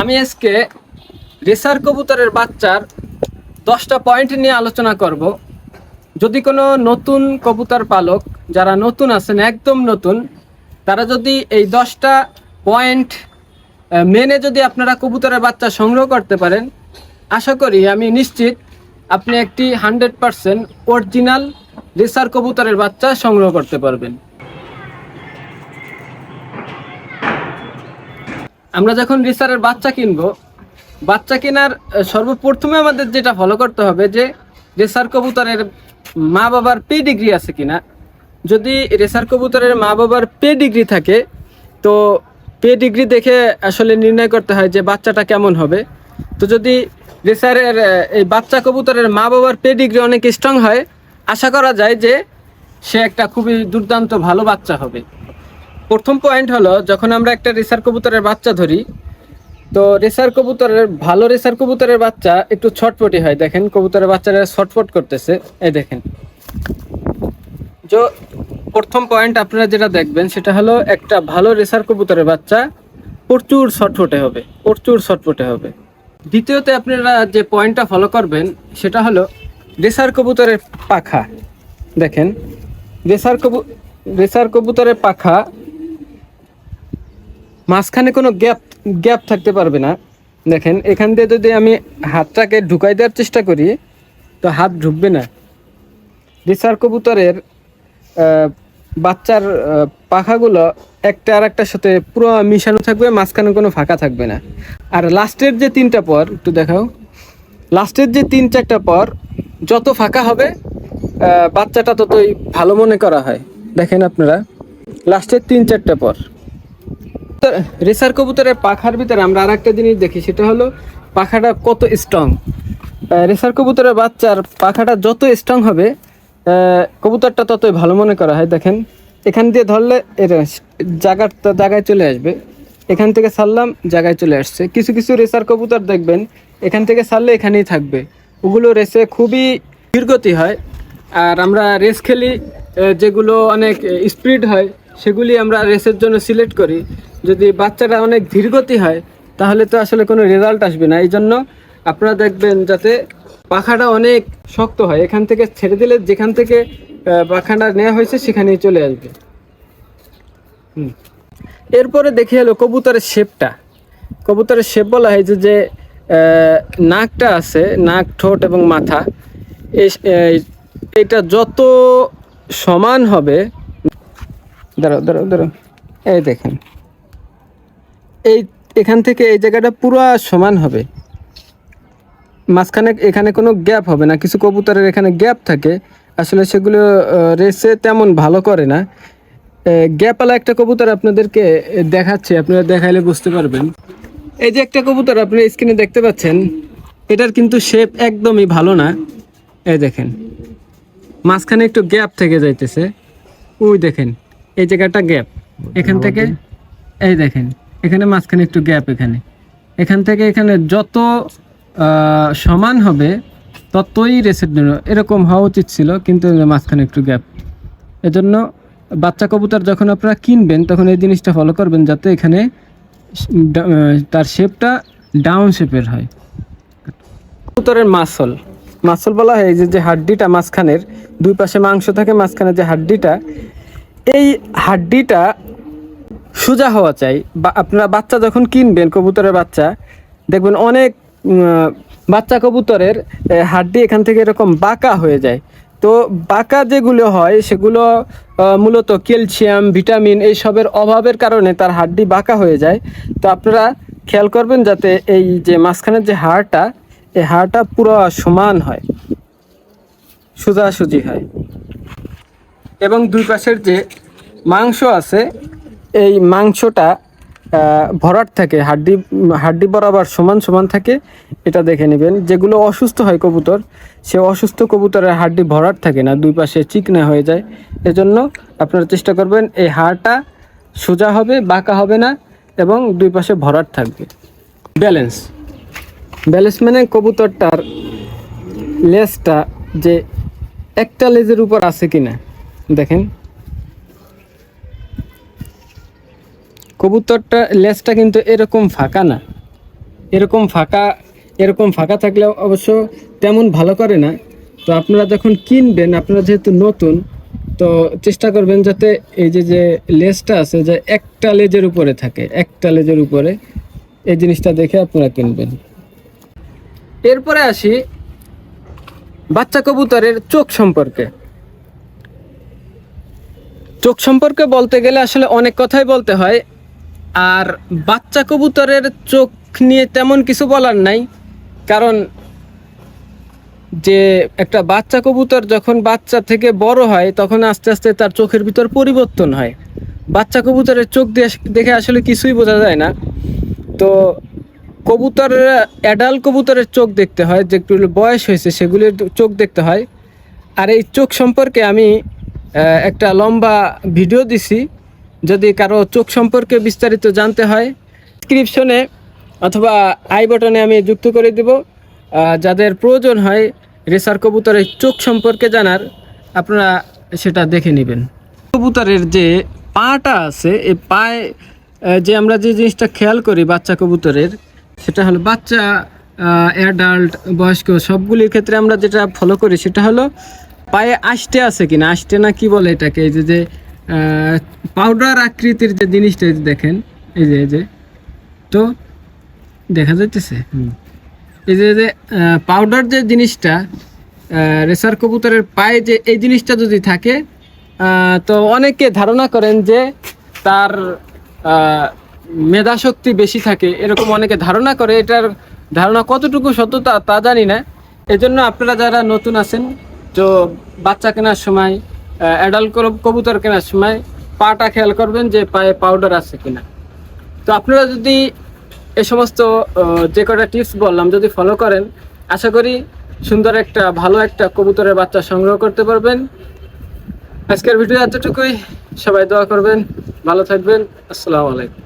আমি আজকে রেসার কবুতরের বাচ্চার দশটা পয়েন্ট নিয়ে আলোচনা করব। যদি কোনো নতুন কবুতর পালক, যারা নতুন আছেন, একদম নতুন, তারা যদি এই দশটা পয়েন্ট মেনে যদি আপনারা কবুতরের বাচ্চা সংগ্রহ করতে পারেন, আশা করি আমি নিশ্চিত আপনি একটি হান্ড্রেড পারসেন্ট অরিজিনাল রেসার কবুতরের বাচ্চা সংগ্রহ করতে পারবেন। আমরা যখন রিসারের বাচ্চা কিনবো, বাচ্চা কেনার সর্বপ্রথমে আমাদের যেটা ফলো করতে হবে যে রেসার কবুতরের মা বাবার পে ডিগ্রি আছে কিনা। যদি রেসার কবুতরের মা বাবার পে ডিগ্রি থাকে, তো পে ডিগ্রি দেখে আসলে নির্ণয় করতে হয় যে বাচ্চাটা কেমন হবে। তো যদি রেসারের এই বাচ্চা কবুতরের মা বাবার পে ডিগ্রি অনেক স্ট্রং হয়, আশা করা যায় যে সে একটা খুবই দুর্দান্ত ভালো বাচ্চা হবে। প্রথম পয়েন্ট হলো, যখন আমরা একটা রেসার কবুতরের বাচ্চা ধরি, তো রেসার কবুতরের, ভালো রেসার কবুতরের বাচ্চা একটু ছটপটি হয়। দেখেন, কবুতরের বাচ্চারা ছটফট করতেছে। এই দেখেন। প্রথম পয়েন্ট আপনারা যেটা দেখবেন, সেটা হলো একটা ভালো রেসার কবুতরের বাচ্চা প্রচুর ছটফটে হবে, প্রচুর ছটফটে হবে। দ্বিতীয়তে আপনারা যে পয়েন্টটা ফলো করবেন, সেটা হলো রেসার কবুতরের পাখা। দেখেন, রেসার কবু, রেসার কবুতরের পাখা মাঝখানে কোনো গ্যাপ গ্যাপ থাকতে পারবে না। দেখেন, এখান দিয়ে যদি আমি হাতটাকে ঢুকাই দেওয়ার চেষ্টা করি, তো হাত ঢুকবে না। রিসার কবুতরের বাচ্চার পাখাগুলো একটা আর একটার সাথে পুরো মিশানো থাকবে, মাঝখানে কোনো ফাঁকা থাকবে না। আর লাস্টের যে তিনটা পর, একটু দেখাও। লাস্টের যে তিন চারটা পর, যত ফাঁকা হবে বাচ্চাটা ততই ভালো মনে করা হয়। দেখেন আপনারা, লাস্টের তিন চারটা পর। রেসার কবুতরের পাখার ভিতরে আমরা আর একটা জিনিস দেখি, সেটা হলো পাখাটা কত স্ট্রং রেসার কবুতরের বাচ্চার পাখাটা যত স্ট্রং হবে কবুতরটা ততই ভালো মনে করা হয়। দেখেন, এখান দিয়ে ধরলে এর জায়গার জায়গায় চলে আসবে। এখান থেকে সারলাম জায়গায় চলে আসছে। কিছু কিছু রেসার কবুতর দেখবেন, এখান থেকে সারলে এখানেই থাকবে। ওগুলো রেসে খুবই ধীরগতি হয়। আর আমরা রেস খেলি যেগুলো অনেক স্পিড হয়, সেগুলি আমরা রেসের জন্য সিলেক্ট করি। যদি বাচ্চাটা অনেক ধীরগতি হয়, তাহলে তো আসলে কোনো রেজাল্ট আসবে না। এই জন্য আপনারা দেখবেন যাতে পাখাটা অনেক শক্ত হয়। এখান থেকে ছেড়ে দিলে যেখান থেকে পাখাটা নেওয়া হয়েছে, সেখানেই চলে আসবে। হুম। এরপরে দেখি হলো কবুতরের শেপটা কবুতরের শেপ বলা হয় যে নাকটা আছে, নাক, ঠোঁট এবং মাথা। এটা যত সমান হবে, দাঁড়াও দাঁড়াও দাঁড়াও। এই দেখেন। এই এখান থেকে এই জায়গাটা পুরো সমান হবে। মাঝখানে এখানে কোনো গ্যাপ হবে না কিছু কবুতরের এখানে গ্যাপ থাকে। আসলে সেগুলো রেসে তেমন ভালো করে না। গ্যাপালা একটা কবুতর আপনাদেরকে দেখাচ্ছি আপনারা দেখাইলে বুঝতে পারবেন। এই যে একটা কবুতর আপনি স্ক্রিনে দেখতে পাচ্ছেন এটার কিন্তু শেপ একদমই ভালো না। এই দেখেন মাঝখানে একটু গ্যাপ থেকে যাইতেছে। ওই দেখেন এই জায়গাটা গ্যাপ এখান থেকে এই দেখেন এখানে মাঝখানে একটু গ্যাপ এখানে। এখান থেকে এখানে যত সমান হবে, ততই রেসের জন্য এরকম হওয়া উচিত ছিল, কিন্তু মাঝখানে একটু গ্যাপ এজন্য বাচ্চা কবুতর যখন আপনারা কিনবেন, তখন এই জিনিসটা ফলো করবেন যাতে এখানে তার শেপটা ডাউন শেপের হয়। কবুতরের মাসল মাসল বলা হয় যে যে হাড্ডিটা মাঝখানের, দুই পাশে মাংস থাকে, মাঝখানে যে হাড্ডিটা, এই হাড্ডিটা সোজা হওয়া চাই। বা আপনারা বাচ্চা যখন কিনবেন, কবুতরের বাচ্চা, দেখবেন অনেক বাচ্চা কবুতরের হাড্ডি এখান থেকে এরকম বাঁকা হয়ে যায়। তো বাঁকা যেগুলো হয়, সেগুলো মূলত ক্যালসিয়াম, ভিটামিন এই সবের অভাবের কারণে তার হাড্ডি বাঁকা হয়ে যায়। তো আপনারা খেয়াল করবেন যাতে এই যে মাঝখানের যে হাড়টা, এই হাড়টা পুরো সমান হয়। সোজাসুজি হয়। এবং দুই পাশের যে মাংস আছে এই মাংসটা ভরাট থাকে, হাড্ডি হাড্ডি বরাবর সমান সমান থাকে, এটা দেখে নেবেন। যেগুলো অসুস্থ হয় কবুতর, সে অসুস্থ কবুতরের হাড্ডি ভরাট থাকে না, দুই পাশে চিকনা হয়ে যায়। এজন্য আপনারা চেষ্টা করবেন, এই হাড়টা সোজা হবে, বাঁকা হবে না, এবং দুই পাশে ভরাট থাকবে। ব্যালেন্স। ব্যালেন্স মানে কবুতরটার লেজটা যে একটা লেজের উপর আছে কিনা, দেখেন। কবুতরটা, লেজটা কিন্তু এরকম ফাঁকা না। এরকম ফাঁকা এরকম ফাঁকা থাকলে অবশ্য তেমন ভালো করে না। তো আপনারা যখন কিনবেন, আপনারা যেহেতু নতুন, তো চেষ্টা করবেন যাতে এই যে যে লেজটা আছে, যে একটা লেজের উপরে থাকে, একটা লেজের উপরে এই জিনিসটা দেখে আপনারা কিনবেন। এরপরে আসি বাচ্চা কবুতরের চোখ সম্পর্কে। চোখ সম্পর্কে বলতে গেলে আসলে অনেক কথাই বলতে হয়। আর বাচ্চা কবুতরের চোখ নিয়ে তেমন কিছু বলার নাই, কারণ যে একটা বাচ্চা কবুতর যখন বাচ্চা থেকে বড় হয়, তখন আস্তে আস্তে তার চোখের ভিতর পরিবর্তন হয়। বাচ্চা কবুতরের চোখ দেখে আসলে কিছুই বোঝা যায় না। তো কবুতরের অ্যাডাল্ট কবুতরের চোখ দেখতে হয়, যেগুলো বয়স হয়েছে, সেগুলির চোখ দেখতে হয়। আর এই চোখ সম্পর্কে আমি একটা লম্বা ভিডিও দিছি। যদি কারও চোখ সম্পর্কে বিস্তারিত জানতে হয় ডিসক্রিপশনে অথবা আই বটনে আমি যুক্ত করে দেব। যাদের প্রয়োজন হয় রেসার কবুতরের চোখ সম্পর্কে জানার, আপনারা সেটা দেখে নেবেন। কবুতরের যে পাটা আছে এই পায়ে যে আমরা যে জিনিসটা খেয়াল করি বাচ্চা কবুতরের, সেটা হলো বাচ্চা অ্যাডাল্ট বয়স্ক, সবগুলির ক্ষেত্রে আমরা যেটা ফলো করি সেটা হলো পায়ে আষ্টে আছে কিনা? আষ্টে না কি বলে এটাকে? যে যে পাউডার আকৃতির যে জিনিসটা দেখেন এই যে এই যে তো দেখা যাইতেছে। এই যে যে পাউডার যে জিনিসটা রেসার কবুতরের পায়ে যে এই জিনিসটা যদি থাকে তো অনেকে ধারণা করেন যে তার মেধা শক্তি বেশি থাকে। এরকম অনেকে ধারণা করে এটার ধারণা কতটুকু সত্যতা তা জানি না। এজন্য আপনারা যারা নতুন আছেন তো বাচ্চা কেনার সময় অ্যাডাল্ট কবুতর কেনার সময় পাটা খেয়াল করবেন যে পায়ে পাউডার আছে কিনা। তো আপনারা যদি এ সমস্ত যে কটা টিপস বললাম যদি ফলো করেন, আশা করি সুন্দর একটা, ভালো একটা কবুতরের বাচ্চা সংগ্রহ করতে পারবেন। আজকের ভিডিও এতটুকুই। সবাই দোয়া করবেন। ভালো থাকবেন। আসসালামু আলাইকুম।